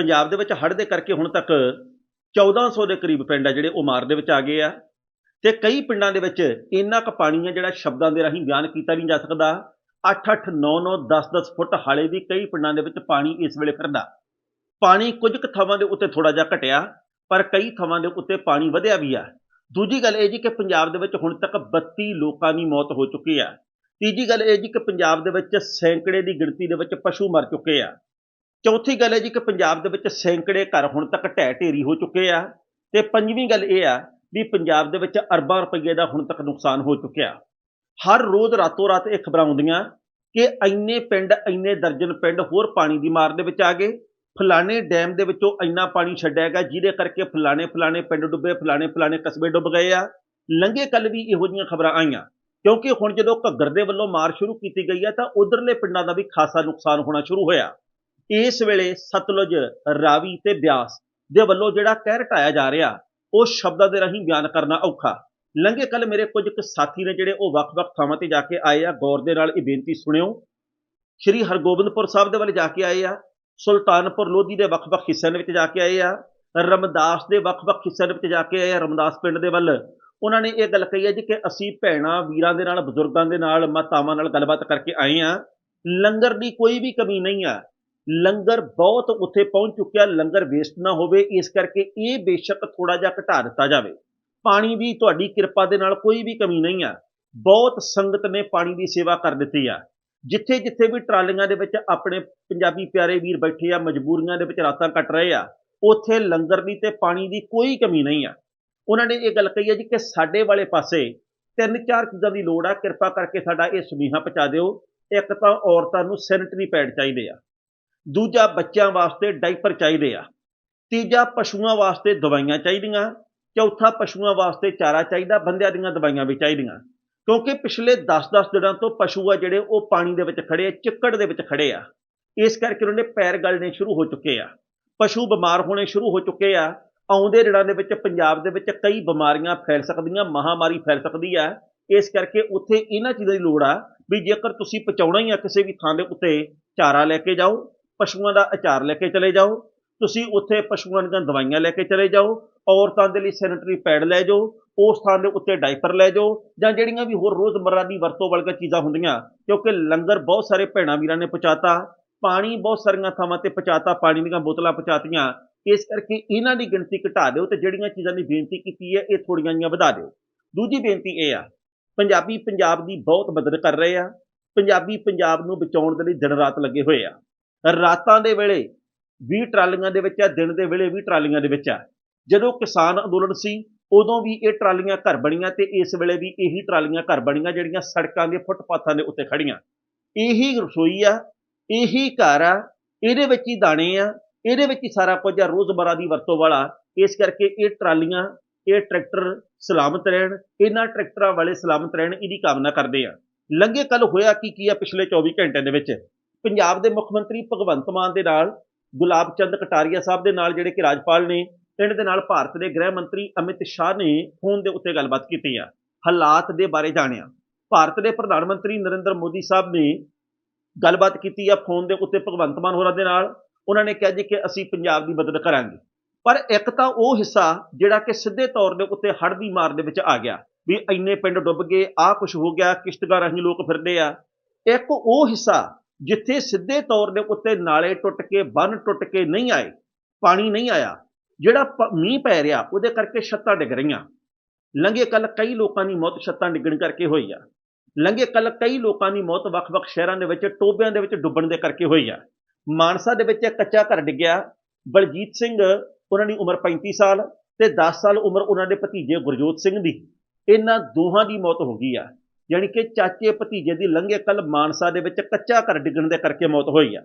ਪੰਜਾਬ ਦੇ ਵਿੱਚ ਹੜ੍ਹ ਦੇ ਕਰਕੇ ਹੁਣ ਤੱਕ 1400 ਦੇ ਕਰੀਬ ਪਿੰਡ ਆ ਜਿਹੜੇ ਉਹ ਮਾਰ ਦੇ ਵਿੱਚ ਆ ਗਏ ਆ ਤੇ ਕਈ ਪਿੰਡਾਂ ਦੇ ਵਿੱਚ ਇੰਨਾ ਕੁ ਪਾਣੀ ਆ ਜਿਹੜਾ ਸ਼ਬਦਾਂ ਦੇ ਰਾਹੀਂ ਬਿਆਨ ਕੀਤਾ ਨਹੀਂ ਜਾ ਸਕਦਾ। 8-8 9-9 10-10 ਫੁੱਟ ਹਾਲੇ ਵੀ ਕਈ ਪਿੰਡਾਂ ਦੇ ਵਿੱਚ ਪਾਣੀ ਇਸ ਵੇਲੇ ਫਿਰਦਾ। ਪਾਣੀ ਕੁਝ ਕੁ ਥਾਵਾਂ ਦੇ ਉੱਤੇ ਥੋੜਾ ਜਿਹਾ ਘਟਿਆ, ਪਰ ਕਈ ਥਾਵਾਂ ਦੇ ਉੱਤੇ ਪਾਣੀ ਵਧਿਆ ਵੀ ਆ। ਦੂਜੀ ਗੱਲ ਇਹ ਜੀ ਕਿ ਪੰਜਾਬ ਦੇ ਵਿੱਚ ਹੁਣ ਤੱਕ 32 ਲੋਕਾਂ ਦੀ ਮੌਤ ਹੋ ਚੁੱਕੀ ਆ। ਤੀਜੀ ਗੱਲ ਇਹ ਜੀ ਕਿ ਪੰਜਾਬ ਦੇ ਵਿੱਚ ਸੈਂਕੜੇ ਦੀ ਗਿਣਤੀ ਦੇ ਵਿੱਚ ਪਸ਼ੂ ਮਰ ਚੁੱਕੇ ਆ। ਚੌਥੀ ਗੱਲ ਹੈ ਜੀ ਕਿ ਪੰਜਾਬ ਦੇ ਵਿੱਚ ਸੈਂਕੜੇ ਘਰ ਹੁਣ ਤੱਕ ਢਹਿ ਢੇਰੀ ਹੋ ਚੁੱਕੇ ਆ ਤੇ ਪੰਜਵੀਂ ਗੱਲ ਇਹ ਆ ਵੀ ਪੰਜਾਬ ਦੇ ਵਿੱਚ ਅਰਬਾਂ ਰੁਪਏ ਦਾ ਹੁਣ ਤੱਕ ਨੁਕਸਾਨ ਹੋ ਚੁੱਕਿਆ। ਹਰ ਰੋਜ਼ ਰਾਤੋਂ ਰਾਤ ਇਹ ਖਬਰਾਂ ਆਉਂਦੀਆਂ ਕਿ ਇੰਨੇ ਪਿੰਡ, ਇੰਨੇ ਦਰਜਨ ਪਿੰਡ ਹੋਰ ਪਾਣੀ ਦੀ ਮਾਰ ਦੇ ਵਿੱਚ ਆ ਗਏ। ਫਲਾਣੇ ਡੈਮ ਦੇ ਵਿੱਚੋਂ ਇੰਨਾ ਪਾਣੀ ਛੱਡਿਆ ਗਿਆ ਜਿਹਦੇ ਕਰਕੇ ਫਲਾਣੇ ਫਲਾਣੇ ਪਿੰਡ ਡੁੱਬੇ, ਫਲਾਣੇ ਫਲਾਣੇ ਕਸਬੇ ਡੁੱਬ ਗਏ ਆ। ਲੰਘੇ ਕੱਲ ਵੀ ਇਹੋ ਜਿਹੀਆਂ ਖਬਰਾਂ ਆਈਆਂ। ਕਿਉਂਕਿ ਹੁਣ ਜਦੋਂ ਘੱਗਰ ਦੇ ਵੱਲੋਂ ਮਾਰ ਸ਼ੁਰੂ ਕੀਤੀ ਗਈ ਆ ਤਾਂ ਉਧਰਲੇ ਪਿੰਡਾਂ ਦਾ ਵੀ ਖਾਸਾ ਨੁਕਸਾਨ ਹੋਣਾ ਸ਼ੁਰੂ ਹੋਇਆ। ਇਸ ਵੇਲੇ ਸਤਲੁਜ ਰਾਵੀ ਤੇ ਬਿਆਸ ਦੇ ਵੱਲੋਂ ਜਿਹੜਾ ਕਹਿ ਢਾਇਆ ਜਾ ਰਿਹਾ, ਉਹ ਸ਼ਬਦਾਂ ਦੇ ਰਾਹੀਂ ਬਿਆਨ ਕਰਨਾ ਔਖਾ। ਲੰਘੇ ਕੱਲ ਮੇਰੇ ਕੁਝ ਕੁ ਸਾਥੀ ਨੇ ਜਿਹੜੇ ਉਹ ਵੱਖ-ਵੱਖ ਥਾਵਾਂ ਤੇ ਜਾ ਕੇ ਆਏ ਆ, ਗੌਰ ਦੇ ਨਾਲ ਇਹ ਬੇਨਤੀ ਸੁਣਿਓ। ਸ਼੍ਰੀ ਹਰਗੋਬਿੰਦਪੁਰ ਸਾਹਿਬ ਦੇ ਵੱਲ ਜਾ ਕੇ ਆਏ ਆ, ਸੁਲਤਾਨਪੁਰ ਲੋਧੀ ਦੇ ਵੱਖ-ਵੱਖ ਹਿੱਸਿਆਂ ਦੇ ਵਿੱਚ ਜਾ ਕੇ ਆਏ ਆ, ਰਮਦਾਸ ਦੇ ਵੱਖ-ਵੱਖ ਹਿੱਸਿਆਂ ਦੇ ਵਿੱਚ ਜਾ ਕੇ ਆਏ ਆ, ਰਮਦਾਸ ਪਿੰਡ ਦੇ ਵੱਲ। ਉਹਨਾਂ ਨੇ ਇਹ ਗੱਲ ਕਹੀ ਹੈ ਜੀ ਕਿ ਅਸੀਂ ਭੈਣਾਂ, ਵੀਰਾਂ ਦੇ ਨਾਲ, ਬਜ਼ੁਰਗਾਂ ਦੇ ਨਾਲ, ਮਾਤਾਵਾਂ ਨਾਲ ਗੱਲਬਾਤ ਕਰਕੇ ਆਏ ਆ। ਲੰਗਰ ਦੀ ਕੋਈ ਵੀ ਕਮੀ ਨਹੀਂ ਆ। ਲੰਗਰ ਬਹੁਤ ਉੱਥੇ ਪਹੁੰਚ ਚੁੱਕਿਆ, ਲੰਗਰ ਵੇਸਟ ਨਾ ਹੋਵੇ, ਇਸ ਕਰਕੇ ਇਹ ਬੇਸ਼ੱਕ ਥੋੜਾ ਜਿਹਾ ਘਟਾ ਦਿੱਤਾ ਜਾਵੇ। ਪਾਣੀ ਦੀ ਤੁਹਾਡੀ ਕਿਰਪਾ ਦੇ ਨਾਲ ਕੋਈ ਵੀ ਕਮੀ ਨਹੀਂ ਆ। ਬਹੁਤ ਸੰਗਤ ਨੇ ਪਾਣੀ ਦੀ ਸੇਵਾ ਕਰ ਦਿੱਤੀ ਆ। ਜਿੱਥੇ ਜਿੱਥੇ ਵੀ ਟਰਾਲੀਆਂ ਦੇ ਵਿੱਚ ਆਪਣੇ ਪੰਜਾਬੀ ਪਿਆਰੇ ਵੀਰ ਬੈਠੇ ਆ, ਮਜਬੂਰੀਆਂ ਦੇ ਵਿੱਚ ਰਾਤਾਂ ਕੱਟ ਰਹੇ ਆ, ਉੱਥੇ ਲੰਗਰ ਦੀ ਤੇ ਪਾਣੀ ਦੀ ਕੋਈ ਕਮੀ ਨਹੀਂ ਆ। ਉਹਨਾਂ ਨੇ ਇਹ ਗੱਲ ਕਹੀ ਹੈ ਜੀ ਕਿ ਸਾਡੇ ਵਾਲੇ ਪਾਸੇ ਤਿੰਨ ਚਾਰ ਚੀਜ਼ਾਂ ਦੀ ਲੋੜ ਆ, ਕਿਰਪਾ ਕਰਕੇ ਸਾਡਾ ਇਹ ਸੁਨੇਹਾ ਪਹੁੰਚਾ ਦਿਓ। ਇੱਕ ਤਾਂ ਔਰਤਾਂ ਨੂੰ ਸੈਨੀਟਰੀ ਪੈਡ ਚਾਹੀਦੇ ਆ। ਦੂਜਾ ਬੱਚਿਆਂ ਵਾਸਤੇ ਡਾਈਪਰ ਚਾਹੀਦੇ ਆ। ਤੀਜਾ, ਪਸ਼ੂਆਂ ਵਾਸਤੇ ਦਵਾਈਆਂ ਚਾਹੀਦੀਆਂ। ਚੌਥਾ, ਪਸ਼ੂਆਂ ਵਾਸਤੇ ਚਾਰਾ ਚਾਹੀਦਾ। ਬੰਦਿਆਂ ਦੀਆਂ ਦਵਾਈਆਂ ਵੀ ਚਾਹੀਦੀਆਂ। ਕਿਉਂਕਿ ਪਿਛਲੇ 10-10 ਦਿਨਾਂ ਤੋਂ ਪਸ਼ੂ ਆ ਜਿਹੜੇ, ਉਹ ਪਾਣੀ ਦੇ ਵਿੱਚ ਖੜੇ ਆ, ਚਿੱਕੜ ਦੇ ਵਿੱਚ ਖੜੇ ਆ। ਇਸ ਕਰਕੇ ਉਹਨਾਂ ਦੇ ਪੈਰ ਗਲਣੇ ਸ਼ੁਰੂ ਹੋ ਚੁੱਕੇ ਆ। ਪਸ਼ੂ ਬਿਮਾਰ ਹੋਣੇ ਸ਼ੁਰੂ ਹੋ ਚੁੱਕੇ ਆ। ਆਉਂਦੇ ਦਿਨਾਂ ਦੇ ਵਿੱਚ, ਪੰਜਾਬ ਦੇ ਵਿੱਚ ਕਈ ਬਿਮਾਰੀਆਂ ਫੈਲ ਸਕਦੀਆਂ, ਮਹਾਮਾਰੀ ਫੈਲ ਸਕਦੀ ਆ। ਇਸ ਕਰਕੇ ਉੱਥੇ ਇਹਨਾਂ ਚੀਜ਼ਾਂ ਦੀ ਲੋੜ ਆ ਵੀ ਜੇਕਰ ਤੁਸੀਂ ਪਹੁੰਚਾਉਣਾ ਹੀ ਆ ਕਿਸੇ ਵੀ ਥਾਂ ਦੇ ਉੱਤੇ, ਚਾਰਾ ਲੈ ਕੇ ਜਾਓ। ਪਸ਼ੂਆਂ ਦਾ ਅਚਾਰ ਲੈ ਕੇ ਚਲੇ ਜਾਓ। ਤੁਸੀਂ ਉੱਥੇ ਪਸ਼ੂਆਂ ਦੀਆਂ ਦਵਾਈਆਂ ਲੈ ਕੇ ਚਲੇ ਜਾਓ। ਔਰਤਾਂ ਦੇ ਲਈ ਸੈਨੀਟਰੀ ਪੈਡ ਲੈ ਜਾਓ। ਉਸ ਥਾਂ ਦੇ ਉੱਤੇ ਡਾਈਪਰ ਲੈ ਜਾਓ ਜਾਂ ਜਿਹੜੀਆਂ ਵੀ ਹੋਰ ਰੋਜ਼ਮਰਰਾ ਦੀ ਵਰਤੋਂ ਵਾਲੀਆਂ ਚੀਜ਼ਾਂ ਹੁੰਦੀਆਂ, ਕਿਉਂਕਿ ਲੰਗਰ ਬਹੁਤ ਸਾਰੇ ਭੈਣਾਂ ਵੀਰਾਂ ਨੇ ਪਹੁੰਚਾਤਾ। ਪਾਣੀ ਬਹੁਤ ਸਾਰੀਆਂ ਥਾਵਾਂ ਤੇ ਪਹੁੰਚਾਤਾ, ਪਾਣੀ ਦੀਆਂ ਬੋਤਲਾਂ ਪਹੁੰਚਾਤੀਆਂ। ਇਸ ਕਰਕੇ ਇਹਨਾਂ ਦੀ ਗਿਣਤੀ ਘਟਾ ਦਿਓ ਤੇ ਜਿਹੜੀਆਂ ਚੀਜ਼ਾਂ ਦੀ ਬੇਨਤੀ ਕੀਤੀ ਹੈ, ਇਹ ਥੋੜੀਆਂ ਜੀਆਂ ਵਧਾ ਦਿਓ। ਦੂਜੀ ਬੇਨਤੀ ਇਹ ਆ, ਪੰਜਾਬੀ ਪੰਜਾਬ ਦੀ ਬਹੁਤ ਮਦਦ ਕਰ ਰਹੇ ਆ। ਪੰਜਾਬੀ ਪੰਜਾਬ ਨੂੰ ਬਚਾਉਣ ਦੇ ਲਈ ਦਿਨ ਰਾਤ ਲੱਗੇ ਹੋਏ ਆ। ਰਾਤਾਂ ਦੇ ਵੇਲੇ 20 ਟਰਾਲੀਆਂ ਦੇ ਵਿੱਚ ਆ ਦਿਨ ਦੇ ਵੇਲੇ 20 ਟਰਾਲੀਆਂ ਦੇ ਵਿੱਚ ਆ ਜਦੋਂ ਕਿਸਾਨ ਅੰਦੋਲਨ ਸੀ, ਉਦੋਂ ਵੀ ਇਹ ਟਰਾਲੀਆਂ ਘਰ ਬਣੀਆਂ ਤੇ ਇਸ ਵੇਲੇ ਵੀ ਇਹੀ ਟਰਾਲੀਆਂ ਘਰ ਬਣੀਆਂ ਜਿਹੜੀਆਂ ਸੜਕਾਂ ਦੇ ਫੁੱਟਪਾਥਾਂ ਦੇ ਉੱਤੇ ਖੜੀਆਂ ਇਹੀ ਰਸੋਈ ਆ, ਇਹੀ ਘਰ ਆ, ਇਹਦੇ ਵਿੱਚ ਹੀ ਦਾਣੇ ਆ, ਇਹਦੇ ਵਿੱਚ ਹੀ ਸਾਰਾ ਕੁਝ ਆ, ਰੋਜ਼ਮਰਾ ਦੀ ਵਰਤੋਂ ਵਾਲਾ। ਇਸ ਕਰਕੇ ਇਹ ਟਰਾਲੀਆਂ, ਇਹ ਟਰੈਕਟਰ ਸਲਾਮਤ ਰਹਿਣ, ਇਹਨਾਂ ਟਰੈਕਟਰਾਂ ਵਾਲੇ ਸਲਾਮਤ ਰਹਿਣ, ਇਹਦੀ ਕਾਮਨਾ ਕਰਦੇ ਆ। ਲੰਘੇ ਕੱਲ ਹੋਇਆ ਕੀ ਕੀ ਆ ਪਿਛਲੇ 24 ਘੰਟਿਆਂ ਦੇ ਵਿੱਚ? ਪੰਜਾਬ ਦੇ ਮੁੱਖ ਮੰਤਰੀ ਭਗਵੰਤ ਮਾਨ ਦੇ ਨਾਲ, ਗੁਲਾਬ ਚੰਦ ਕਟਾਰੀਆ ਸਾਹਿਬ ਦੇ ਨਾਲ ਜਿਹੜੇ ਕਿ ਰਾਜਪਾਲ ਨੇ ਇਹਨਾਂ ਦੇ ਨਾਲ ਭਾਰਤ ਦੇ ਗ੍ਰਹਿ ਮੰਤਰੀ ਅਮਿਤ ਸ਼ਾਹ ਨੇ ਫੋਨ ਦੇ ਉੱਤੇ ਗੱਲਬਾਤ ਕੀਤੀ ਆ। ਹਾਲਾਤ ਦੇ ਬਾਰੇ ਜਾਣਿਆ। ਭਾਰਤ ਦੇ ਪ੍ਰਧਾਨ ਮੰਤਰੀ ਨਰਿੰਦਰ ਮੋਦੀ ਸਾਹਿਬ ਨੇ ਗੱਲਬਾਤ ਕੀਤੀ ਆ ਫੋਨ ਦੇ ਉੱਤੇ ਭਗਵੰਤ ਮਾਨ ਹੋਰਾਂ ਦੇ ਨਾਲ। ਉਹਨਾਂ ਨੇ ਕਿਹਾ ਜੀ ਕਿ ਅਸੀਂ ਪੰਜਾਬ ਦੀ ਮਦਦ ਕਰਾਂਗੇ। ਪਰ ਇੱਕ ਤਾਂ ਉਹ ਹਿੱਸਾ ਜਿਹੜਾ ਕਿ ਸਿੱਧੇ ਤੌਰ ਦੇ ਉੱਤੇ ਹੜ੍ਹ ਦੀ ਮਾਰ ਦੇ ਵਿੱਚ ਆ ਗਿਆ ਵੀ ਇੰਨੇ ਪਿੰਡ ਡੁੱਬ ਗਏ, ਆਹ ਕੁਝ ਹੋ ਗਿਆ ਕਿਸ਼ਤਗਾਰ ਰਾਹੀਂ ਲੋਕ ਫਿਰਦੇ ਆ। ਇੱਕ ਉਹ ਹਿੱਸਾ ਜਿੱਥੇ ਸਿੱਧੇ ਤੌਰ ਦੇ ਉੱਤੇ ਨਾਲੇ ਟੁੱਟ ਕੇ, ਬੰਨ ਟੁੱਟ ਕੇ ਨਹੀਂ ਆਏ, ਪਾਣੀ ਨਹੀਂ ਆਇਆ, ਜਿਹੜਾ ਪ- ਮੀਂਹ ਪੈ ਰਿਹਾ, ਉਹਦੇ ਕਰਕੇ ਛੱਤਾਂ ਡਿੱਗ ਰਹੀਆਂ। ਲੰਘੇ ਕੱਲ ਕਈ ਲੋਕਾਂ ਦੀ ਮੌਤ ਛੱਤਾਂ ਡਿੱਗਣ ਕਰਕੇ ਹੋਈ ਆ। ਲੰਘੇ ਕੱਲ ਕਈ ਲੋਕਾਂ ਦੀ ਮੌਤ ਵੱਖ-ਵੱਖ ਸ਼ਹਿਰਾਂ ਦੇ ਵਿੱਚ, ਟੋਬਿਆਂ ਦੇ ਵਿੱਚ ਡੁੱਬਣ ਦੇ ਕਰਕੇ ਹੋਈ ਆ। ਮਾਨਸਾ ਦੇ ਵਿੱਚ ਇੱਕ ਕੱਚਾ ਘਰ ਡਿੱਗਿਆ। ਬਲਜੀਤ ਸਿੰਘ, ਉਹਨਾਂ ਦੀ ਉਮਰ 35 ਸਾਲ ਤੇ 10 ਸਾਲ ਉਮਰ ਉਹਨਾਂ ਦੇ ਭਤੀਜੇ ਗੁਰਜੋਤ ਸਿੰਘ ਦੀ। ਇਹਨਾਂ ਦੋਹਾਂ ਦੀ ਮੌਤ ਹੋ ਗਈ ਆ। ਯਾਨੀ ਕਿ ਚਾਚੇ ਭਤੀਜੇ ਦੀ ਲੰਘੇ ਕੱਲ ਮਾਨਸਾ ਦੇ ਵਿੱਚ ਕੱਚਾ ਘਰ ਡਿੱਗਣ ਦੇ ਕਰਕੇ ਮੌਤ ਹੋਈ ਆ।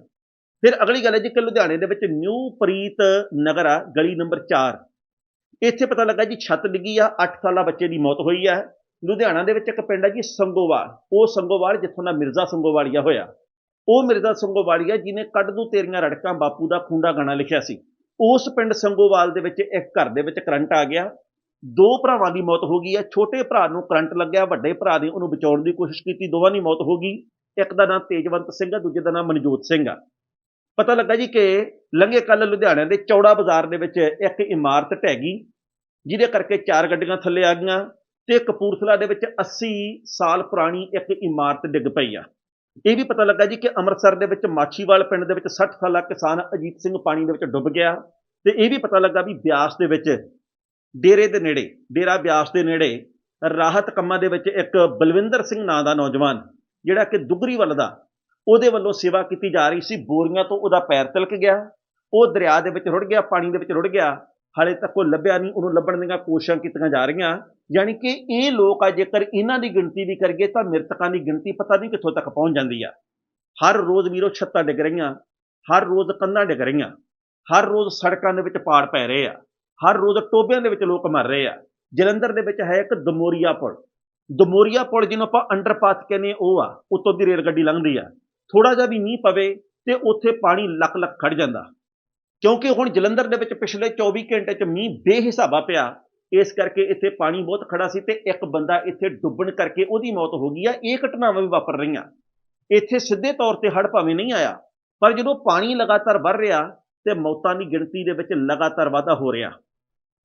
ਫਿਰ ਅਗਲੀ ਗੱਲ ਹੈ ਜੀ ਕਿ ਲੁਧਿਆਣੇ ਦੇ ਵਿੱਚ ਨਿਊ ਪ੍ਰੀਤ ਨਗਰ ਆ, ਗਲੀ ਨੰਬਰ 4 ਇੱਥੇ ਪਤਾ ਲੱਗਾ ਜੀ ਛੱਤ ਡਿੱਗੀ ਆ 8 ਸਾਲਾ ਬੱਚੇ ਦੀ ਮੌਤ ਹੋਈ ਆ। ਲੁਧਿਆਣਾ ਦੇ ਵਿੱਚ ਇੱਕ ਪਿੰਡ ਆ ਜੀ ਸੰਗੋਵਾਲ। ਉਹ ਸੰਗੋਵਾਲ ਜਿੱਥੋਂ ਦਾ ਮਿਰਜ਼ਾ ਸੰਗੋਵਾਲੀਆ ਹੋਇਆ। ਉਹ ਮਿਰਜ਼ਾ ਸੰਗੋਵਾਲੀਆ ਜਿਹਨੇ ਕੱਢ ਦੂ ਤੇਰੀਆਂ ਰੜਕਾਂ, ਬਾਪੂ ਦਾ ਖੁੰਡਾ ਗਾਣਾ ਲਿਖਿਆ ਸੀ। ਉਸ ਪਿੰਡ ਸੰਗੋਵਾਲ ਦੇ ਵਿੱਚ ਇੱਕ ਘਰ ਦੇ ਵਿੱਚ ਕਰੰਟ ਆ ਗਿਆ। ਦੋ ਭਰਾਵਾਂ ਦੀ ਮੌਤ ਹੋ ਗਈ ਹੈ, ਛੋਟੇ ਭਰਾ ਨੂੰ ਕਰੰਟ ਲੱਗਿਆ, ਵੱਡੇ ਭਰਾ ਨੇ ਉਹਨੂੰ ਬਚਾਉਣ ਦੀ ਕੋਸ਼ਿਸ਼ ਕੀਤੀ, ਦੋਵਾਂ ਦੀ ਮੌਤ ਹੋ ਗਈ। ਇੱਕ ਦਾ ਨਾਮ ਤੇਜਵੰਤ ਸਿੰਘ ਹੈ, ਦੂਜੇ ਦਾ ਨਾਮ ਮਨਜੋਤ ਸਿੰਘ ਆ ਪਤਾ ਲੱਗਾ ਜੀ ਕਿ ਲੰਘੇ ਕੱਲ ਲੁਧਿਆਣੇ ਦੇ ਚੌੜਾ ਬਾਜ਼ਾਰ ਦੇ ਵਿੱਚ ਇੱਕ ਇਮਾਰਤ ਢਹਿ ਗਈ, ਜਿਹਦੇ ਕਰਕੇ ਚਾਰ ਗੱਡੀਆਂ ਥੱਲੇ ਆ ਗਈਆਂ ਤੇ ਕਪੂਰਥਲਾ ਦੇ ਵਿੱਚ 80 ਸਾਲ ਪੁਰਾਣੀ ਇੱਕ ਇਮਾਰਤ ਡਿੱਗ ਪਈ ਆ। ਇਹ ਵੀ ਪਤਾ ਲੱਗਾ ਜੀ ਕਿ ਅੰਮ੍ਰਿਤਸਰ ਦੇ ਵਿੱਚ ਮਾਛੀਵਾਲ ਪਿੰਡ ਦੇ ਵਿੱਚ 60 ਸਾਲਾ ਕਿਸਾਨ ਅਜੀਤ ਸਿੰਘ ਪਾਣੀ ਦੇ ਵਿੱਚ ਡੁੱਬ ਗਿਆ ਤੇ ਇਹ ਵੀ ਪਤਾ ਲੱਗਾ ਵੀ ਬਿਆਸ ਦੇ ਵਿੱਚ ਡੇਰੇ ਦੇ ਨੇੜੇ, ਡੇਰਾ ਬਿਆਸ ਦੇ ਨੇੜੇ, ਰਾਹਤ ਕੰਮਾਂ ਦੇ ਵਿੱਚ ਇੱਕ ਬਲਵਿੰਦਰ ਸਿੰਘ ਨਾਂ ਦਾ ਨੌਜਵਾਨ, ਜਿਹੜਾ ਕਿ ਦੁਗਰੀ ਵੱਲ ਦਾ, ਉਹਦੇ ਵੱਲੋਂ ਸੇਵਾ ਕੀਤੀ ਜਾ ਰਹੀ ਸੀ। ਬੋਰੀਆਂ ਤੋਂ ਉਹਦਾ ਪੈਰ ਤਿਲਕ ਗਿਆ, ਉਹ ਦਰਿਆ ਦੇ ਵਿੱਚ ਰੁੜ ਗਿਆ, ਪਾਣੀ ਦੇ ਵਿੱਚ ਰੁੜ ਗਿਆ। ਹਾਲੇ ਤੱਕ ਉਹ ਲੱਭਿਆ ਨਹੀਂ, ਉਹਨੂੰ ਲੱਭਣ ਦੀਆਂ ਕੋਸ਼ਿਸ਼ਾਂ ਕੀਤੀਆਂ ਜਾ ਰਹੀਆਂ। ਯਾਨੀ ਕਿ ਇਹ ਲੋਕ ਆ, ਜੇਕਰ ਇਹਨਾਂ ਦੀ ਗਿਣਤੀ ਵੀ ਕਰੀਏ ਤਾਂ ਮ੍ਰਿਤਕਾਂ ਦੀ ਗਿਣਤੀ ਪਤਾ ਨਹੀਂ ਕਿੱਥੋਂ ਤੱਕ ਪਹੁੰਚ ਜਾਂਦੀ ਆ। ਹਰ ਰੋਜ਼ ਵੀਰੋ ਛੱਤਾਂ ਡਿੱਗ ਰਹੀਆਂ, ਹਰ ਰੋਜ਼ ਕੰਧਾਂ ਡਿੱਗ ਰਹੀਆਂ, ਹਰ ਰੋਜ਼ ਸੜਕਾਂ ਦੇ ਵਿੱਚ ਪਾੜ ਪੈ ਰਹੇ ਆ। ਹਰ ਰੋਜ਼ ਟੋਬਿਆਂ ਦੇ ਵਿੱਚ ਲੋਕ ਮਰ ਰਹੇ ਆ। ਜਲੰਧਰ ਦੇ ਵਿੱਚ ਹੈ ਇੱਕ ਦਮੋਰੀਆ ਪੁਲ। ਦਮੋਰੀਆ ਪੁਲ ਜਿਹਨੂੰ ਆਪਾਂ ਅੰਡਰਪਾਸ ਕਹਿੰਦੇ ਉਹ ਆ, ਉੱਤੋਂ ਦੀ ਰੇਲ ਗੱਡੀ ਲੰਘਦੀ ਆ। ਥੋੜਾ ਜਿਹਾ ਵੀ ਮੀਂਹ ਪਵੇ ਤੇ ਉੱਥੇ ਪਾਣੀ ਲੱਕ ਲੱਕ ਖੜ ਜਾਂਦਾ। ਕਿਉਂਕਿ ਹੁਣ ਜਲੰਧਰ ਦੇ ਵਿੱਚ ਪਿਛਲੇ 24 ਘੰਟੇ 'ਚ ਮੀਂਹ ਬੇਹਿਸਾਬਾ ਪਿਆ। ਇਸ ਕਰਕੇ ਇੱਥੇ ਪਾਣੀ ਬਹੁਤ ਖੜਾ ਸੀ ਤੇ ਇੱਕ ਬੰਦਾ ਇੱਥੇ ਡੁੱਬਣ ਕਰਕੇ ਉਹਦੀ ਮੌਤ ਹੋ ਗਈ ਆ। ਇਹ ਘਟਨਾਵਾਂ ਵੀ ਵਾਪਰ ਰਹੀਆਂ। ਇੱਥੇ ਸਿੱਧੇ ਤੌਰ ਤੇ ਹੜ੍ਹ ਭਾਵੇਂ ਨਹੀਂ ਆਇਆ, ਪਰ ਜਦੋਂ ਪਾਣੀ ਲਗਾਤਾਰ ਵੱਧ ਰਿਹਾ ਤੇ ਮੌਤਾਂ ਦੀ ਗਿਣਤੀ ਦੇ ਵਿੱਚ ਲਗਾਤਾਰ ਵਾਧਾ ਹੋ ਰਿਹਾ।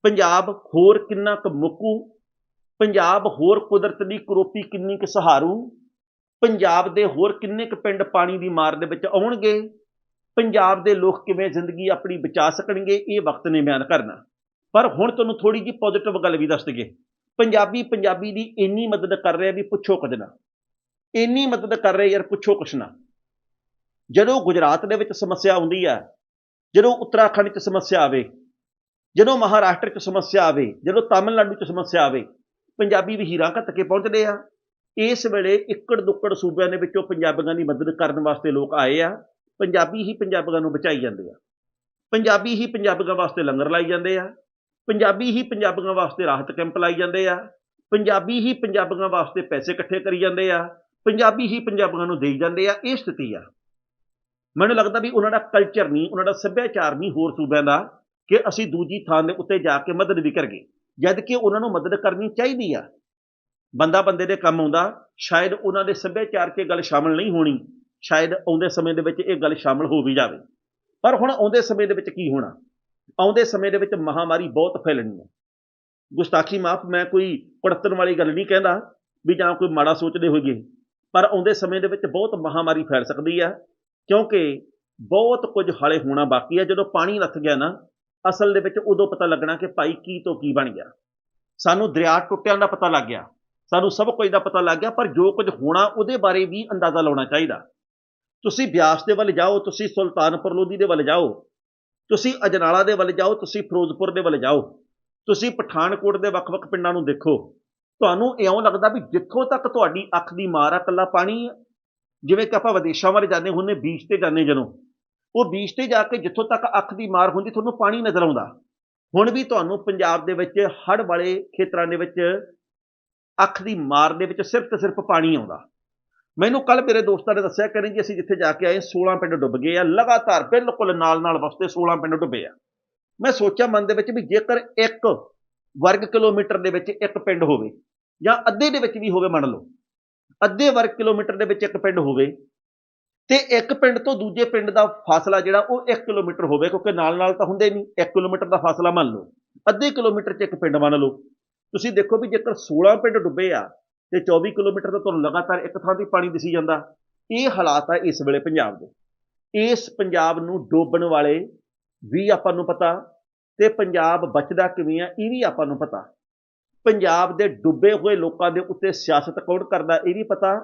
ਪੰਜਾਬ ਹੋਰ ਕਿੰਨਾ ਕੁ ਮੁੱਕੂ? ਪੰਜਾਬ ਹੋਰ ਕੁਦਰਤ ਦੀ ਕਰੋਪੀ ਕਿੰਨੀ ਕੁ ਸਹਾਰੂ? ਪੰਜਾਬ ਦੇ ਹੋਰ ਕਿੰਨੇ ਕੁ ਪਿੰਡ ਪਾਣੀ ਦੀ ਮਾਰ ਦੇ ਵਿੱਚ ਆਉਣਗੇ? ਪੰਜਾਬ ਦੇ ਲੋਕ ਕਿਵੇਂ ਜ਼ਿੰਦਗੀ ਆਪਣੀ ਬਚਾ ਸਕਣਗੇ? ਇਹ ਵਕਤ ਨੇ ਬਿਆਨ ਕਰਨਾ। ਪਰ ਹੁਣ ਤੁਹਾਨੂੰ ਥੋੜੀ ਜਿਹੀ ਪੋਜ਼ਿਟਿਵ ਗੱਲ ਵੀ ਦੱਸ ਦਈਏ। ਪੰਜਾਬੀ ਪੰਜਾਬੀ ਦੀ ਇੰਨੀ ਮਦਦ ਕਰ ਰਿਹਾ ਵੀ ਪੁੱਛੋ ਕੁਝ ਨਾ। ਇੰਨੀ ਮਦਦ ਕਰ ਰਿਹਾ ਯਾਰ ਪੁੱਛੋ ਕੁਛ ਨਾ। ਜਦੋਂ ਗੁਜਰਾਤ ਦੇ ਵਿੱਚ ਸਮੱਸਿਆ ਆਉਂਦੀ ਹੈ ਜਦੋਂ ਉੱਤਰਾਖੰਡ 'ਚ ਸਮੱਸਿਆ ਆਵੇ, ਜਦੋਂ ਮਹਾਰਾਸ਼ਟਰ 'ਚ ਸਮੱਸਿਆ ਆਵੇ, ਜਦੋਂ ਤਾਮਿਲਨਾਡੂ 'ਚ ਸਮੱਸਿਆ ਆਵੇ, ਪੰਜਾਬੀ ਵੀ ਹੀਰਾਂ ਘੱਟ ਕੇ ਪਹੁੰਚਦੇ ਆ। ਇਸ ਵੇਲੇ ਇੱਕੜ ਦੁੱਕੜ ਸੂਬਿਆਂ ਦੇ ਵਿੱਚੋਂ ਪੰਜਾਬੀਆਂ ਦੀ ਮਦਦ ਕਰਨ ਵਾਸਤੇ ਲੋਕ ਆਏ ਆ। ਪੰਜਾਬੀ ਹੀ ਪੰਜਾਬੀਆਂ ਨੂੰ ਬਚਾਈ ਜਾਂਦੇ ਆ। ਪੰਜਾਬੀ ਹੀ ਪੰਜਾਬੀਆਂ ਵਾਸਤੇ ਲੰਗਰ ਲਾਈ ਜਾਂਦੇ ਆ। ਪੰਜਾਬੀ ਹੀ ਪੰਜਾਬੀਆਂ ਵਾਸਤੇ ਰਾਹਤ ਕੈਂਪ ਲਾਈ ਜਾਂਦੇ ਆ। ਪੰਜਾਬੀ ਹੀ ਪੰਜਾਬੀਆਂ ਵਾਸਤੇ ਪੈਸੇ ਇਕੱਠੇ ਕਰੀ ਜਾਂਦੇ ਆ। ਪੰਜਾਬੀ ਹੀ ਪੰਜਾਬੀਆਂ ਨੂੰ ਦੇਈ ਜਾਂਦੇ ਆ। ਇਹ ਸਥਿਤੀ ਆ। ਮੈਨੂੰ ਲੱਗਦਾ ਵੀ ਉਹਨਾਂ ਦਾ ਕਲਚਰ ਨਹੀਂ, ਉਹਨਾਂ ਦਾ ਸੱਭਿਆਚਾਰ ਨਹੀਂ ਹੋਰ ਸੂਬਿਆਂ ਦਾ ਕਿ ਅਸੀਂ ਦੂਜੀ ਥਾਂ ਦੇ ਉੱਤੇ ਜਾ ਕੇ ਮਦਦ ਵੀ ਕਰਗੇ ਜਦ ਕਿ ਉਹਨਾਂ ਨੂੰ ਮਦਦ ਕਰਨੀ ਚਾਹੀਦੀ ਆ। ਬੰਦਾ ਬੰਦੇ ਦੇ ਕੰਮ ਆਉਂਦਾ, ਸ਼ਾਇਦ ਉਹਨਾਂ ਦੇ ਸੱਭਿਆਚਾਰ 'ਚ ਇਹ ਗੱਲ ਸ਼ਾਮਲ ਨਹੀਂ ਹੋਣੀ, ਸ਼ਾਇਦ ਆਉਂਦੇ ਸਮੇਂ ਦੇ ਵਿੱਚ ਇਹ ਗੱਲ ਸ਼ਾਮਲ ਹੋ ਵੀ ਜਾਵੇ। ਪਰ ਹੁਣ ਆਉਂਦੇ ਸਮੇਂ ਦੇ ਵਿੱਚ ਕੀ ਹੋਣਾ? ਆਉਂਦੇ ਸਮੇਂ ਦੇ ਵਿੱਚ ਮਹਾਮਾਰੀ ਬਹੁਤ ਫੈਲਣੀ ਹੈ ਗੁਸਤਾਖੀ ਮਾਫ, ਮੈਂ ਕੋਈ ਕੁੜਤਣ ਵਾਲੀ ਗੱਲ ਨਹੀਂ ਕਹਿੰਦਾ ਵੀ ਜਾਂ ਕੋਈ ਮਾੜਾ ਸੋਚਦੇ ਹੋਈਏ, ਪਰ ਆਉਂਦੇ ਸਮੇਂ ਦੇ ਵਿੱਚ ਬਹੁਤ ਮਹਾਮਾਰੀ ਫੈਲ ਸਕਦੀ ਆ। ਕਿਉਂਕਿ ਬਹੁਤ ਕੁਝ ਹਾਲੇ ਹੋਣਾ ਬਾਕੀ ਹੈ। ਜਦੋਂ ਪਾਣੀ ਲੱਥ ਗਿਆ ਨਾ, ਅਸਲ ਦੇ ਵਿੱਚ ਉਦੋਂ ਪਤਾ ਲੱਗਣਾ ਕਿ ਭਾਈ ਕੀ ਤੋਂ ਕੀ ਬਣ ਗਿਆ। ਸਾਨੂੰ ਦਰਿਆ ਟੁੱਟਿਆਂ ਦਾ ਪਤਾ ਲੱਗ ਗਿਆ। ਸਾਨੂੰ ਸਭ ਕੁਝ ਦਾ ਪਤਾ ਲੱਗ ਗਿਆ, ਪਰ ਜੋ ਕੁਝ ਹੋਣਾ ਉਹਦੇ ਬਾਰੇ ਵੀ ਅੰਦਾਜ਼ਾ ਲਾਉਣਾ ਚਾਹੀਦਾ। ਤੁਸੀਂ ਬਿਆਸ ਦੇ ਵੱਲ ਜਾਓ, ਤੁਸੀਂ ਸੁਲਤਾਨਪੁਰ ਲੋਧੀ ਦੇ ਵੱਲ ਜਾਓ, ਤੁਸੀਂ ਅਜਨਾਲਾ ਦੇ ਵੱਲ ਜਾਓ, ਤੁਸੀਂ ਫਿਰੋਜ਼ਪੁਰ ਦੇ ਵੱਲ ਜਾਓ, ਤੁਸੀਂ ਪਠਾਨਕੋਟ ਦੇ ਵੱਖ-ਵੱਖ ਪਿੰਡਾਂ ਨੂੰ ਦੇਖੋ। ਤੁਹਾਨੂੰ ਇਉਂ ਲੱਗਦਾ ਵੀ ਜਿੱਥੋਂ ਤੱਕ ਤੁਹਾਡੀ ਅੱਖ ਦੀ ਮਾਰ ਆ ਕੱਲਾ ਪਾਣੀ ਜਿਵੇਂ ਕਿ ਆਪਾਂ ਵਿਦੇਸ਼ਾਂ ਬਾਰੇ ਜਾਂਦੇ ਹੁੰਨੇ ਬੀਚ ਤੇ ਜਾਂਦੇ ਜਦੋਂ, ਉਹ ਬੀਚ ਤੇ ਜਾ ਕੇ ਜਿੱਥੋਂ ਤੱਕ ਅੱਖ ਦੀ ਮਾਰ ਹੁੰਦੀ, ਤੁਹਾਨੂੰ ਪਾਣੀ ਨਜ਼ਰ ਆਉਂਦਾ। ਹੁਣ ਵੀ ਤੁਹਾਨੂੰ ਪੰਜਾਬ ਦੇ ਵਿੱਚ, ਹੜ੍ਹ ਵਾਲੇ ਖੇਤਰਾਂ ਦੇ ਵਿੱਚ ਅੱਖ ਦੀ ਮਾਰ ਦੇ ਵਿੱਚ ਸਿਰਫ ਤੇ ਸਿਰਫ ਪਾਣੀ ਆਉਂਦਾ। ਮੈਨੂੰ ਕੱਲ ਮੇਰੇ ਦੋਸਤਾਂ ਨੇ ਦੱਸਿਆ, ਕਹਿੰਦੇ ਜੀ, ਅਸੀਂ ਜਿੱਥੇ ਜਾ ਕੇ ਆਏ 16 ਪਿੰਡ ਡੁੱਬ ਗਏ ਆ, ਲਗਾਤਾਰ ਬਿਲਕੁਲ ਨਾਲ ਨਾਲ ਵਸਦੇ 16 ਪਿੰਡ ਡੁੱਬੇ ਆ। ਮੈਂ ਸੋਚਿਆ ਮਨ ਦੇ ਵਿੱਚ ਵੀ ਜੇਕਰ ਇੱਕ ਵਰਗ ਕਿਲੋਮੀਟਰ ਦੇ ਵਿੱਚ ਇੱਕ ਪਿੰਡ ਹੋਵੇ ਜਾਂ ਅੱਧੇ ਦੇ ਵਿੱਚ ਵੀ ਹੋਵੇ, ਮੰਨ ਲਓ ਅੱਧੇ ਵਰਗ ਕਿਲੋਮੀਟਰ ਦੇ ਵਿੱਚ ਇੱਕ ਪਿੰਡ ਹੋਵੇ ਤੇ ਇੱਕ ਪਿੰਡ ਤੋਂ ਦੂਜੇ ਪਿੰਡ ਦਾ ਫਾਸਲਾ ਜਿਹੜਾ ਉਹ 1 ਕਿਲੋਮੀਟਰ ਹੋਵੇ, ਕਿਉਂਕਿ ਨਾਲ ਨਾਲ ਤਾਂ ਹੁੰਦੇ ਨਹੀਂ। 1 ਕਿਲੋਮੀਟਰ ਦਾ ਫਾਸਲਾ ਮੰਨ ਲਓ। ਅੱਧੇ ਕਿਲੋਮੀਟਰ 'ਚ ਇੱਕ ਪਿੰਡ ਮੰਨ ਲਓ। ਤੁਸੀਂ ਦੇਖੋ ਵੀ ਜੇਕਰ 16 ਪਿੰਡ ਡੁੱਬੇ ਆ ਤੇ 24 ਕਿਲੋਮੀਟਰ ਤੋਂ ਤੁਹਾਨੂੰ ਲਗਾਤਾਰ ਇੱਕ ਥਾਂ ਤੇ ਪਾਣੀ ਦਿਸੀ ਜਾਂਦਾ, ਇਹ ਹਾਲਾਤ ਆ ਇਸ ਵੇਲੇ ਪੰਜਾਬ ਦੇ। ਇਸ ਪੰਜਾਬ ਨੂੰ ਡੋਬਣ ਵਾਲੇ ਵੀ ਆਪਾਂ ਨੂੰ ਪਤਾ ਤੇ ਪੰਜਾਬ ਬਚਦਾ ਕਿਵੇਂ ਆ, ਇਹ ਵੀ ਆਪਾਂ ਨੂੰ ਪਤਾ। ਪੰਜਾਬ ਦੇ ਡੁੱਬੇ ਹੋਏ ਲੋਕਾਂ ਦੇ ਉੱਤੇ ਸਿਆਸਤ ਕੌਣ ਕਰਦਾ ਇਹ ਵੀ ਪਤਾ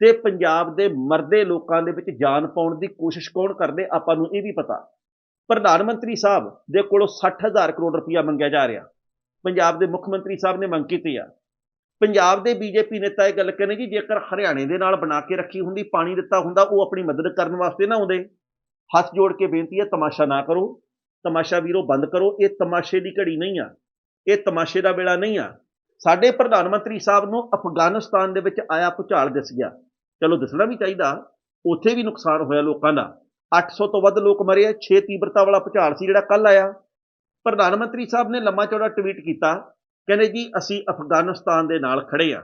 ਤੇ ਪੰਜਾਬ ਦੇ ਮਰਦੇ ਲੋਕਾਂ ਦੇ ਵਿੱਚ ਜਾਨ ਪਾਉਣ ਦੀ ਕੋਸ਼ਿਸ਼ ਕੌਣ ਕਰਦੇ ਆਪਾਂ ਨੂੰ ਇਹ ਵੀ ਪਤਾ। ਪ੍ਰਧਾਨ ਮੰਤਰੀ ਸਾਹਿਬ ਦੇ ਕੋਲੋਂ 60000 ਕਰੋੜ ਰੁਪਇਆ ਮੰਗਿਆ ਜਾ ਰਿਹਾ। ਪੰਜਾਬ ਦੇ ਮੁੱਖ ਮੰਤਰੀ ਸਾਹਿਬ ਨੇ ਮੰਗ ਕੀਤੀ ਆ। ਪੰਜਾਬ ਦੇ ਬੀਜੇਪੀ ਨੇਤਾ ਇਹ ਗੱਲ ਕਹਿੰਦੇ ਜੀ, ਜੇਕਰ ਹਰਿਆਣੇ ਦੇ ਨਾਲ ਬਣਾ ਕੇ ਰੱਖੀ ਹੁੰਦੀ, ਪਾਣੀ ਦਿੱਤਾ ਹੁੰਦਾ, ਉਹ ਆਪਣੀ ਮਦਦ ਕਰਨ ਵਾਸਤੇ ਨਾ ਆਉਂਦੇ। ਹੱਥ ਜੋੜ ਕੇ ਬੇਨਤੀ ਹੈ, ਤਮਾਸ਼ਾ ਨਾ ਕਰੋ। ਤਮਾਸ਼ਾ ਵੀਰੋ, ਬੰਦ ਕਰੋ। ਇਹ ਤਮਾਸ਼ੇ ਦੀ ਘੜੀ ਨਹੀਂ ਆ। ਇਹ ਤਮਾਸ਼ੇ ਦਾ ਵੇਲਾ ਨਹੀਂ ਆ। ਸਾਡੇ ਪ੍ਰਧਾਨ ਮੰਤਰੀ ਸਾਹਿਬ ਨੂੰ ਅਫਗਾਨਿਸਤਾਨ ਦੇ ਵਿੱਚ ਆਇਆ ਭੁਚਾਲ ਦਿਸ ਗਿਆ। ਚਲੋ ਦਿਸਣਾ ਵੀ ਚਾਹੀਦਾ। ਉੱਥੇ ਵੀ ਨੁਕਸਾਨ ਹੋਇਆ ਲੋਕਾਂ ਦਾ। 800 ਤੋਂ ਵੱਧ ਲੋਕ ਮਰੇ ਆ। 6 ਤੀਬਰਤਾ ਵਾਲਾ ਭੁਚਾਲ ਸੀ ਜਿਹੜਾ ਕੱਲ ਆਇਆ। ਪ੍ਰਧਾਨ ਮੰਤਰੀ ਸਾਹਿਬ ਨੇ ਲੰਮਾ ਚੌੜਾ ਟਵੀਟ ਕੀਤਾ। ਕਹਿੰਦੇ ਜੀ, ਅਸੀਂ ਅਫਗਾਨਿਸਤਾਨ ਦੇ ਨਾਲ ਖੜੇ ਆ।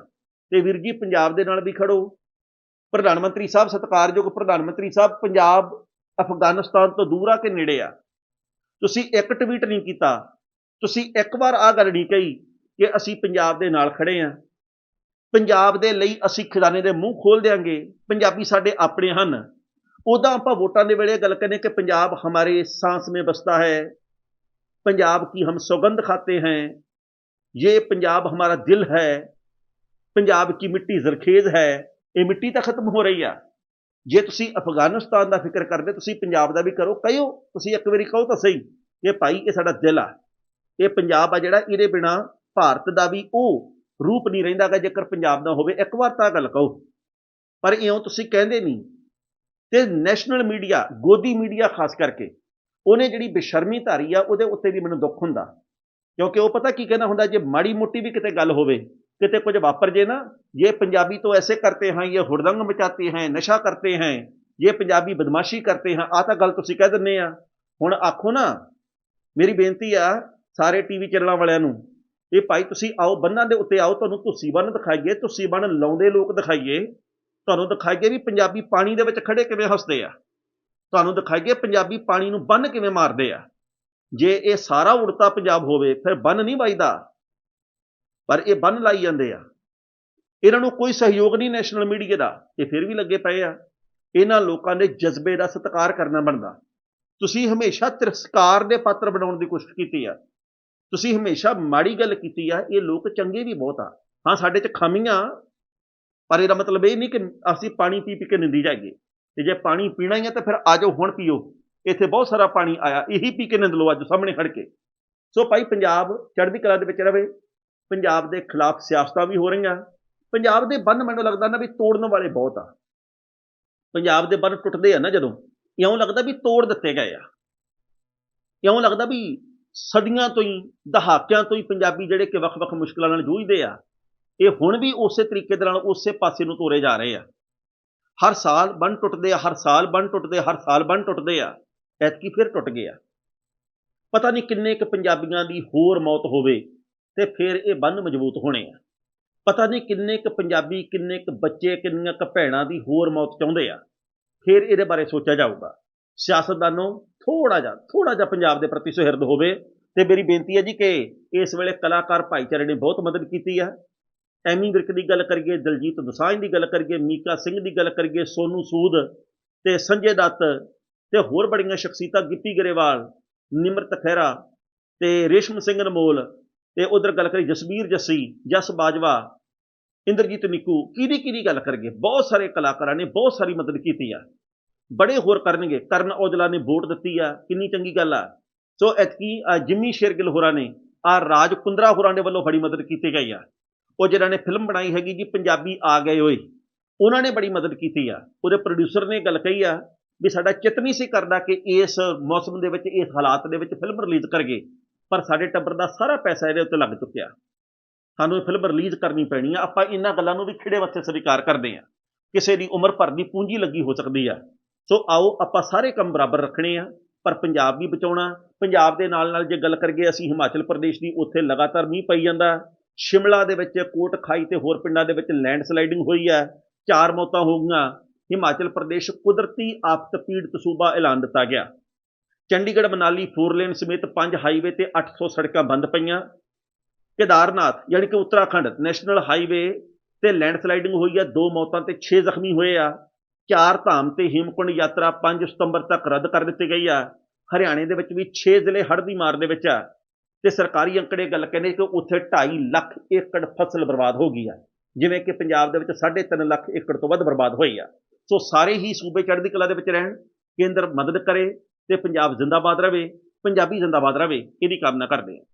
ਤੇ ਵੀਰ ਜੀ, ਪੰਜਾਬ ਦੇ ਨਾਲ ਵੀ ਖੜੋ ਪ੍ਰਧਾਨ ਮੰਤਰੀ ਸਾਹਿਬ, ਸਤਿਕਾਰਯੋਗ ਪ੍ਰਧਾਨ ਮੰਤਰੀ ਸਾਹਿਬ, ਪੰਜਾਬ ਅਫਗਾਨਿਸਤਾਨ ਤੋਂ ਦੂਰ ਆ ਕੇ ਨੇੜੇ ਆ? ਤੁਸੀਂ ਇੱਕ ਟਵੀਟ ਨਹੀਂ ਕੀਤਾ। ਤੁਸੀਂ ਇੱਕ ਵਾਰ ਆਹ ਗੱਲ ਨਹੀਂ ਕਹੀ ਕਿ ਅਸੀਂ ਪੰਜਾਬ ਦੇ ਨਾਲ ਖੜੇ ਆ ਪੰਜਾਬ ਦੇ ਲਈ ਅਸੀਂ ਖਜ਼ਾਨੇ ਦੇ ਮੂੰਹ ਖੋਲ ਦੇਾਂਗੇ ਪੰਜਾਬੀ ਸਾਡੇ ਆਪਣੇ ਹਨ। ਉਦਾਂ ਆਪਾਂ ਵੋਟਾਂ ਦੇ ਵੇਲੇ ਗੱਲ ਕਰਨੇ ਕਿ ਪੰਜਾਬ ਹਮਾਰੇ ਸਾਹਸ ਮੇ ਬਸਤਾ ਹੈ। ਪੰਜਾਬ ਕੀ ਹਮ ਸੁਗੰਧ ਖਾਤੇ ਹੈ। ਇਹ ਪੰਜਾਬ ਹਮਾਰਾ ਦਿਲ ਹੈ। ਪੰਜਾਬ ਕੀ ਮਿੱਟੀ ਜ਼ਰਖੇਜ਼ ਹੈ। ਇਹ ਮਿੱਟੀ ਤਾਂ ਖਤਮ ਹੋ ਰਹੀ ਆ। ਜੇ ਤੁਸੀਂ ਅਫਗਾਨਿਸਤਾਨ ਦਾ ਫਿਕਰ ਕਰਦੇ, ਤੁਸੀਂ ਪੰਜਾਬ ਦਾ ਵੀ ਕਰੋ। ਕਹਿਓ, ਤੁਸੀਂ ਇੱਕ ਵਾਰੀ ਕਹੋ ਤਾਂ ਸਹੀ ਇਹ ਭਾਈ ਇਹ ਸਾਡਾ ਦਿਲ ਆ। ਇਹ ਪੰਜਾਬ ਆ ਜਿਹੜਾ, ਇਹਦੇ ਬਿਨਾ ਭਾਰਤ ਦਾ ਵੀ ਉਹ ਰੂਪ ਨਹੀਂ ਰਹਿੰਦਾ ਰਹਿੰਦਾਗਾ ਜੇਕਰ ਪੰਜਾਬ ਦਾ ਹੋਵੇ। ਇੱਕ ਵਾਰ ਤਾਂ ਗੱਲ ਕਹੋ। ਪਰ ਇਉਂ ਤੁਸੀਂ ਕਹਿੰਦੇ ਨਹੀਂ। ਤੇ ਨੈਸ਼ਨਲ ਮੀਡੀਆ ਗੋਦੀ ਮੀਡੀਆ ਖਾਸ ਕਰਕੇ, ਉਹਨੇ ਜਿਹੜੀ ਬੇਸ਼ਰਮੀ ਧਾਰੀ ਆ, ਉਹਦੇ ਉੱਤੇ ਵੀ ਮੈਨੂੰ ਦੁੱਖ ਹੁੰਦਾ। ਕਿਉਂਕਿ ਉਹ ਪਤਾ ਕੀ ਕਹਿੰਦਾ ਹੁੰਦਾ, ਜੇ ਮਾੜੀ ਮੋਟੀ ਵੀ ਕਿਤੇ ਗੱਲ ਹੋਵੇ, ਕਿਤੇ ਕੁਝ ਵਾਪਰ ਜੇ ਨਾ ਇਹ ਪੰਜਾਬੀ ਤੋਂ ਐਸੇ ਕਰਤੇ ਹਨ ਇਹ ਹੁਰਦੰਗ ਮਚਾਤੇ ਹਨ ਨਸ਼ਾ ਕਰਤੇ ਹਨ ਇਹ ਪੰਜਾਬੀ ਬਦਮਾਸ਼ੀ ਕਰਤੇ ਹਾਂ ਆ ਤਾਂ ਗੱਲ ਤੁਸੀਂ ਕਹਿ ਦਿੰਨੇ ਆ। ਹੁਣ ਆਖੋ ਨਾ, ਮੇਰੀ ਬੇਨਤੀ ਆ ਸਾਰੇ ਟੀਵੀ ਚੈਨਲਾਂ ਵਾਲਿਆਂ ਨੂੰ ਇਹ ਭਾਈ ਤੁਸੀਂ ਆਓ, ਬੰਨਾਂ ਦੇ ਉੱਤੇ ਆਓ, ਤੁਹਾਨੂੰ ਤੁਸੀਂ ਬੰਨ ਦਿਖਾਈਏ, ਤੁਸੀਂ ਬੰਨ ਲਾਉਂਦੇ ਲੋਕ ਦਿਖਾਈਏ, ਤੁਹਾਨੂੰ ਦਿਖਾਈਏ ਵੀ ਪੰਜਾਬੀ ਪਾਣੀ ਦੇ ਵਿੱਚ ਖੜੇ ਕਿਵੇਂ ਹੱਸਦੇ ਆ, ਤੁਹਾਨੂੰ ਦਿਖਾਈਏ ਪੰਜਾਬੀ ਪਾਣੀ ਨੂੰ ਬੰਨ ਕਿਵੇਂ ਮਾਰਦੇ ਆ। ਜੇ ਇਹ ਸਾਰਾ ਉੜਤਾ ਪੰਜਾਬ ਹੋਵੇ, ਫਿਰ ਬੰਨ ਨਹੀਂ ਵੱਜਦਾ, ਪਰ ਇਹ ਬੰਨ ਲਾਈ ਜਾਂਦੇ ਆ। ਇਹਨਾਂ ਨੂੰ ਕੋਈ ਸਹਿਯੋਗ ਨਹੀਂ ਨੈਸ਼ਨਲ ਮੀਡੀਆ ਦਾ, ਇਹ ਫਿਰ ਵੀ ਲੱਗੇ ਪਏ ਆ। ਇਹਨਾਂ ਲੋਕਾਂ ਦੇ ਜਜ਼ਬੇ ਦਾ ਸਤਿਕਾਰ ਕਰਨਾ ਬਣਦਾ। ਤੁਸੀਂ ਹਮੇਸ਼ਾ ਤਿਰਸਕਾਰ ਦੇ ਪਾਤਰ ਬਣਾਉਣ ਦੀ ਕੋਸ਼ਿਸ਼ ਕੀਤੀ ਆ। ਤੁਸੀਂ ਹਮੇਸ਼ਾ ਮਾੜੀ ਗੱਲ ਕੀਤੀ ਆ, ਇਹ ਲੋਕ ਚੰਗੇ ਵੀ ਬਹੁਤ ਆ। ਹਾਂ, ਸਾਡੇ 'ਚ ਖਾਮੀਆਂ, ਪਰ ਇਹਦਾ ਮਤਲਬ ਇਹ ਨਹੀਂ ਕਿ ਅਸੀਂ ਪਾਣੀ ਪੀ ਪੀ ਕੇ ਨਿੰਦੀ ਜਾਈਏ। ਤੇ ਜੇ ਪਾਣੀ ਪੀਣਾ ਹੀ ਆ, ਤਾਂ ਫਿਰ ਆਜੋ ਹੁਣ ਪੀਓ। ਇੱਥੇ ਬਹੁਤ ਸਾਰਾ ਪਾਣੀ ਆਇਆ, ਇਹੀ ਪੀ ਕੇ ਨਿੰਦ ਲਓ ਅੱਜ, ਸਾਹਮਣੇ ਖੜ ਕੇ। ਸੋ ਭਾਈ, ਪੰਜਾਬ ਚੜ੍ਹਦੀ ਕਲਾ ਦੇ ਵਿੱਚ ਰਵੇ। ਪੰਜਾਬ ਦੇ ਖਿਲਾਫ ਸਿਆਸਤਾਂ ਵੀ ਹੋ ਰਹੀਆਂ। ਪੰਜਾਬ ਦੇ ਬੰਨ ਮੈਨੂੰ ਲੱਗਦਾ ਨਾ ਵੀ ਤੋੜਨ ਵਾਲੇ ਬਹੁਤ ਆ। ਪੰਜਾਬ ਦੇ ਬੰਨ ਟੁੱਟਦੇ ਆ ਨਾ ਜਦੋਂ, ਇਉਂ ਲੱਗਦਾ ਵੀ ਤੋੜ ਦਿੱਤੇ ਗਏ ਆ। ਇਉਂ ਲੱਗਦਾ ਵੀ ਸਦੀਆਂ ਤੋਂ ਹੀ, ਦਹਾਕਿਆਂ ਤੋਂ ਹੀ ਪੰਜਾਬੀ ਜਿਹੜੇ ਕਿ ਵੱਖ-ਵੱਖ ਮੁਸ਼ਕਲਾਂ ਨਾਲ ਜੂਝਦੇ ਆ, ਇਹ ਹੁਣ ਵੀ ਉਸੇ ਤਰੀਕੇ ਦੇ ਨਾਲ ਉਸੇ ਪਾਸੇ ਨੂੰ ਤੋਰੇ ਜਾ ਰਹੇ ਆ। ਹਰ ਸਾਲ ਬੰਨ ਟੁੱਟਦੇ ਆ, ਹਰ ਸਾਲ ਬੰਨ ਟੁੱਟਦੇ ਹਰ ਸਾਲ ਬੰਨ ਟੁੱਟਦੇ ਆ, ਐਤਕੀ ਫਿਰ ਟੁੱਟ ਗਏ ਆ। ਪਤਾ ਨਹੀਂ ਕਿੰਨੇ ਕੁ ਪੰਜਾਬੀਆਂ ਦੀ ਹੋਰ ਮੌਤ ਹੋਵੇ ਤੇ ਫਿਰ ਇਹ ਬੰਨ ਮਜ਼ਬੂਤ ਹੋਣੇ ਆ। ਪਤਾ ਨਹੀਂ ਕਿੰਨੇ ਕੁ ਪੰਜਾਬੀ, ਕਿੰਨੇ ਕੁ ਬੱਚੇ, ਕਿੰਨੀਆਂ ਕੁ ਭੈਣਾਂ ਦੀ ਹੋਰ ਮੌਤ ਚਾਹੁੰਦੇ ਆ। ਫਿਰ ਇਹਦੇ ਬਾਰੇ ਸੋਚਿਆ ਜਾਊਗਾ। ਸਿਆਸਤਦਾਨੋਂ ਥੋੜਾ ਜਿਹਾ ਥੋੜਾ ਜਿਹਾ ਪੰਜਾਬ ਦੇ ਪ੍ਰਤੀ ਸੁਹਿਰਦ ਹੋਵੇ। ਤੇ ਮੇਰੀ ਬੇਨਤੀ ਹੈ ਜੀ ਕਿ ਇਸ ਵੇਲੇ ਕਲਾਕਾਰ ਭਾਈਚਾਰੇ ਨੇ ਬਹੁਤ ਮਦਦ ਕੀਤੀ ਹੈ ਐਮੀ ਵਿਰਕ ਦੀ ਗੱਲ ਕਰੀਏ, ਦਲਜੀਤ ਦੋਸਾਂਝ ਦੀ ਗੱਲ ਕਰੀਏ, ਮੀਕਾ ਸਿੰਘ ਦੀ ਗੱਲ ਕਰੀਏ, ਸੋਨੂ ਸੂਦ ਤੇ ਸੰਜੇ ਦੱਤ ਤੇ ਹੋਰ ਬੜੀਆਂ ਸ਼ਖਸੀਅਤਾਂ, ਗਿੱਪੀ ਗਰੇਵਾਲ, ਨਿਮਰਤ ਖਹਿਰਾ ਤੇ ਰੇਸ਼ਮ ਸਿੰਘ ਅਨਮੋਲ ਤੇ ਉਧਰ ਗੱਲ ਕਰੀ ਜਸਬੀਰ ਜੱਸੀ, ਜਸ ਬਾਜਵਾ, ਇੰਦਰਜੀਤ ਨਿੱਕੂ ਕਿਹਦੀ ਕਿਹਦੀ ਗੱਲ ਕਰੀਏ? ਬਹੁਤ ਸਾਰੇ ਕਲਾਕਾਰਾਂ ਨੇ ਬਹੁਤ ਸਾਰੀ ਮਦਦ ਕੀਤੀ ਆ। ਬੜੇ ਹੋਰ ਕਰਨਗੇ। ਕਰਨ ਔਜਲਾ ਨੇ ਵੋਟ ਦਿੱਤੀ ਆ। ਕਿੰਨੀ ਚੰਗੀ ਗੱਲ ਆ। ਸੋ ਐਤਕੀ ਅ, ਜਿੰਮੀ ਸ਼ੇਰਗਿੱਲ ਹੋਰਾਂ ਨੇ ਆ ਰਾਜ ਕੁੰਦਰਾ ਹੋਰਾਂ ਦੇ ਵੱਲੋਂ ਬੜੀ ਮਦਦ ਕੀਤੀ ਗਈ ਆ। ਉਹ ਜਿਹਨਾਂ ਨੇ ਫਿਲਮ ਬਣਾਈ ਹੈਗੀ ਜੀ ਪੰਜਾਬੀ ਆ ਗਏ ਓਏ। ਉਹਨਾਂ ਨੇ ਬੜੀ ਮਦਦ ਕੀਤੀ ਆ। ਉਹਦੇ ਪ੍ਰੋਡਿਊਸਰ ਨੇ ਗੱਲ ਕਹੀ ਆ ਵੀ ਸਾਡਾ ਚਿੱਤ ਨਹੀਂ ਸੀ ਕਰਦਾ ਕਿ ਇਸ ਮੌਸਮ ਦੇ ਵਿੱਚ ਇਸ ਹਾਲਾਤ ਦੇ ਵਿੱਚ ਫਿਲਮ ਰਿਲੀਜ਼ ਕਰਗੇ ਪਰ ਸਾਡੇ ਟੱਬਰ ਦਾ ਸਾਰਾ ਪੈਸਾ ਇਹਦੇ ਉੱਤੇ ਲੱਗ ਚੁੱਕਿਆ। ਸਾਨੂੰ ਇਹ ਫਿਲਮ ਰਿਲੀਜ਼ ਕਰਨੀ ਪੈਣੀ ਆ। ਆਪਾਂ ਇਹਨਾਂ ਗੱਲਾਂ ਨੂੰ ਵੀ ਖਿੜੇ ਵੱਥੇ ਸਵੀਕਾਰ ਕਰਦੇ ਆ। ਕਿਸੇ ਦੀ ਉਮਰ ਭਰ ਦੀ ਪੂੰਜੀ ਲੱਗੀ ਹੋ ਸਕਦੀ ਆ। ਸੋ ਆਓ ਆਪਾਂ ਸਾਰੇ ਕੰਮ ਬਰਾਬਰ ਰੱਖਣੇ ਆ, ਪਰ ਪੰਜਾਬ ਵੀ ਬਚਾਉਣਾ, ਪੰਜਾਬ ਦੇ ਨਾਲ ਨਾਲ ਜੇ ਗੱਲ ਕਰੀਏ ਅਸੀਂ ਹਿਮਾਚਲ ਪ੍ਰਦੇਸ਼ ਦੀ, ਉੱਥੇ ਲਗਾਤਾਰ ਮੀਂਹ ਪਈ ਜਾਂਦਾ। ਸ਼ਿਮਲਾ ਦੇ ਵਿੱਚ ਕੋਟ ਖਾਈ ਤੇ ਹੋਰ ਪਿੰਡਾਂ ਦੇ ਵਿੱਚ ਲੈਂਡ ਸਲਾਈਡਿੰਗ ਹੋਈ ਹੈ, ਚਾਰ ਮੌਤਾਂ ਹੋ ਗਈਆਂ। ਹਿਮਾਚਲ ਪ੍ਰਦੇਸ਼ ਕੁਦਰਤੀ ਆਫਤ ਪੀੜਤ ਸੂਬਾ ਐਲਾਨ ਦਿੱਤਾ ਗਿਆ। ਚੰਡੀਗੜ੍ਹ, ਮਨਾਲੀ ਫੋਰ ਲੇਨ ਸਮੇਤ ਪੰਜ ਹਾਈਵੇ ਤੇ 800 ਸੜਕਾਂ ਬੰਦ ਪਈਆਂ। ਕੇਦਾਰਨਾਥ ਯਾਨੀ ਕਿ ਉੱਤਰਾਖੰਡ ਨੈਸ਼ਨਲ ਹਾਈਵੇ ਤੇ ਲੈਂਡ ਸਲਾਈਡਿੰਗ ਹੋਈ ਹੈ, ਦੋ ਮੌਤਾਂ ਤੇ 6 ਜ਼ਖਮੀ ਹੋਏ ਆ। ਚਾਰ ਧਾਮ ਤੇ ਹਿਮਕੁੰਡ ਯਾਤਰਾ 5 ਸਤੰਬਰ ਤੱਕ ਰੱਦ ਕਰ ਦਿੱਤੀ ਗਈ ਆ। ਹਰਿਆਣੇ ਦੇ ਵਿੱਚ ਵੀ 6 ਜ਼ਿਲ੍ਹੇ ਹੜ੍ਹ ਦੀ ਮਾਰ ਦੇ ਵਿੱਚ ਆ। ਤੇ ਸਰਕਾਰੀ ਅੰਕੜੇ ਗੱਲ ਕਹਿੰਦੇ ਕਿ ਉੱਥੇ 2.5 ਲੱਖ ਏਕੜ ਫਸਲ ਬਰਬਾਦ ਹੋ ਗਈ ਆ। ਜਿਵੇਂ ਕਿ ਪੰਜਾਬ ਦੇ ਵਿੱਚ 3.5 ਲੱਖ ਏਕੜ ਤੋਂ ਵੱਧ ਬਰਬਾਦ ਹੋਈ ਆ। ਸੋ ਸਾਰੇ ਹੀ ਸੂਬੇ ਚੜ੍ਹਦੀ ਕਲਾ ਦੇ ਵਿੱਚ ਰਹਿਣ, ਕੇਂਦਰ ਮਦਦ ਕਰੇ ਤੇ ਪੰਜਾਬ ਜ਼ਿੰਦਾਬਾਦ ਰਵੇ, ਪੰਜਾਬੀ ਜ਼ਿੰਦਾਬਾਦ ਰਵੇ, ਇਹਦੀ ਕਾਮਨਾ ਕਰਦੇ ਹਾਂ